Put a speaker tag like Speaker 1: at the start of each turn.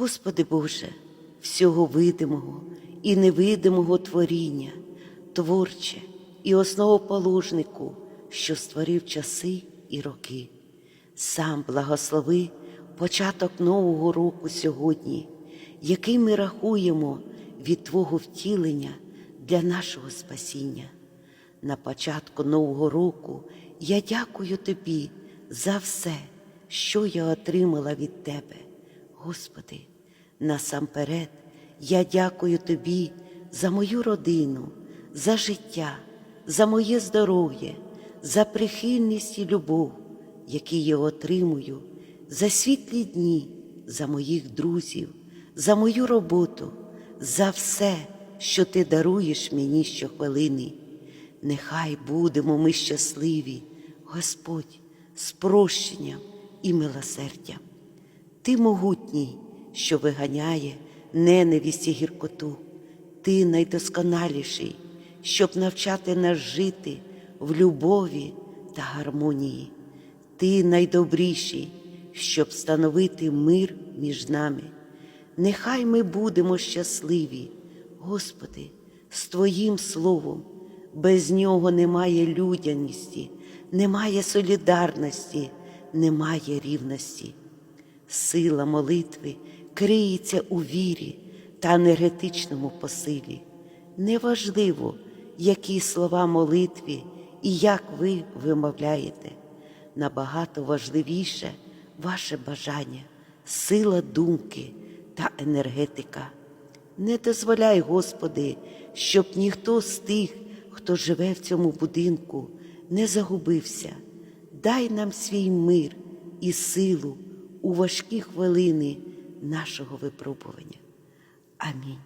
Speaker 1: Господи Боже, всього видимого і невидимого творіння, творче і основоположнику, що створив часи і роки. Сам благослови початок нового року сьогодні, який ми рахуємо від Твого втілення для нашого спасіння. На початку нового року я дякую Тобі за все, що я отримала від Тебе, Господи. Насамперед, я дякую Тобі за мою родину, за життя, за моє здоров'я, за прихильність і любов, які я отримую, за світлі дні, за моїх друзів, за мою роботу, за все, що ти даруєш мені щохвилини. Нехай будемо ми щасливі, Господь, з прощенням і милосердям. Ти могутній, що виганяє ненависть і гіркоту. Ти найдосконаліший, щоб навчати нас жити в любові та гармонії. Ти найдобріший, щоб встановити мир між нами. Нехай ми будемо щасливі, Господи, з Твоїм Словом. Без нього немає людяності, немає солідарності, немає рівності. Сила молитви криється у вірі та енергетичному посилі. Неважливо, які слова молитві і як ви вимовляєте. Набагато важливіше ваше бажання, сила думки та енергетика. Не дозволяй, Господи, щоб ніхто з тих, хто живе в цьому будинку, не загубився. Дай нам свій мир і силу у важкі хвилини нашого випробування. Амінь.